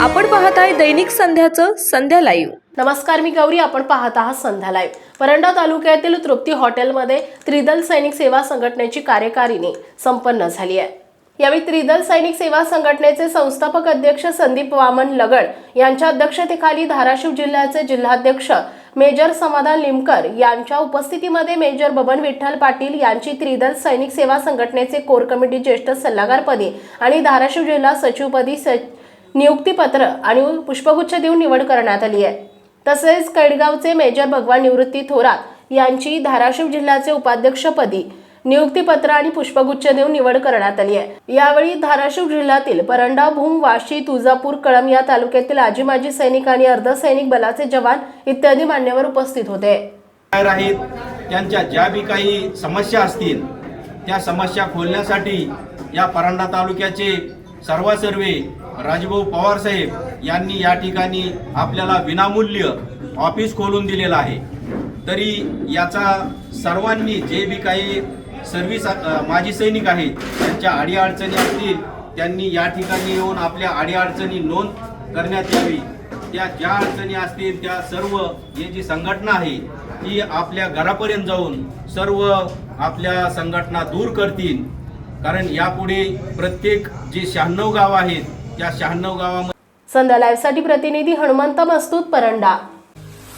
आपण पाहत आहे दैनिक संध्याचं संध्या लाईव्ह नमस्कार मी गौरी. आपण पाहत आहात संध्या लाईव्ह परंडा तालुक्यातील तृप्ती हॉटेलमध्ये त्रिदल सैनिक सेवा संघटनेची कार्यकारिणी संपन्न झाली आहे. यावेळी त्रिदल सैनिक सेवा संघटनेचे संस्थापक अध्यक्ष संदीप वामन लगड यांच्या अध्यक्षतेखाली धाराशिव जिल्ह्याचे जिल्हाध्यक्ष मेजर समाधान लिमकर यांच्या उपस्थितीमध्ये मेजर बबन विठ्ठल पाटील यांची त्रिदल सैनिक सेवा संघटनेचे कोर कमिटी ज्येष्ठ सल्लागारपदी आणि धाराशिव जिल्हा सचिवपदी स नियुक्तीपत्र आणि पुष्पगुच्छ देऊन निवड करण्यात आली आहे. तसेच कैडगावचे मेजर भगवान निवृत्ती थोरात यांची धाराशिव जिल्ह्याचे उपाध्यक्षपदी नियुक्तीपत्र आणि पुष्पगुच्छ देऊन निवड करण्यात आली आहे. यावेळी धाराशिव जिल्ह्यातील परंडा भूम वाशी तुळजापूर कळम या तालुक्यातील आजी माजी सैनिक आणि अर्धसैनिक बलाचे जवान इत्यादी मान्यवर उपस्थित होते. त्यांच्या ज्या बी काही समस्या असतील त्या समस्या खोलण्यासाठी या परंडा तालुक्याचे सर्वसर्वे राजभाऊ पवार साहेब यांनी या ठिकाणी आपल्याला विनामूल्य ऑफिस खोलून दिलेलं आहे. तरी याचा सर्वांनी जे बी काही सर्व्हिस माजी सैनिक आहेत त्यांच्या अडीअडचणी असतील त्यांनी या ठिकाणी येऊन आपल्या अडीअडचणी नोंद करण्यात यावी. त्या ज्या अडचणी असतील त्या सर्व ही जी संघटना आहे ती आपल्या घरापर्यंत जाऊन सर्व आपल्या संघटना दूर करतील. कारण यापुढे प्रत्येक जे शहाण्णव गाव आहेत त्या शहाण्णव गावामध्ये संध्या लाईव्हसाठी प्रतिनिधी हनुमंत मस्तूत परंडा.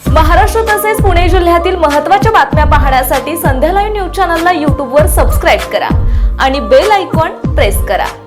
महाराष्ट्र तसेच पुणे जिल्ह्यातील महत्त्वाच्या बातम्या पाहण्यासाठी संध्या लाईव्ह न्यूज चॅनलला यूट्यूबवर सबस्क्राईब करा आणि बेल आयकॉन प्रेस करा.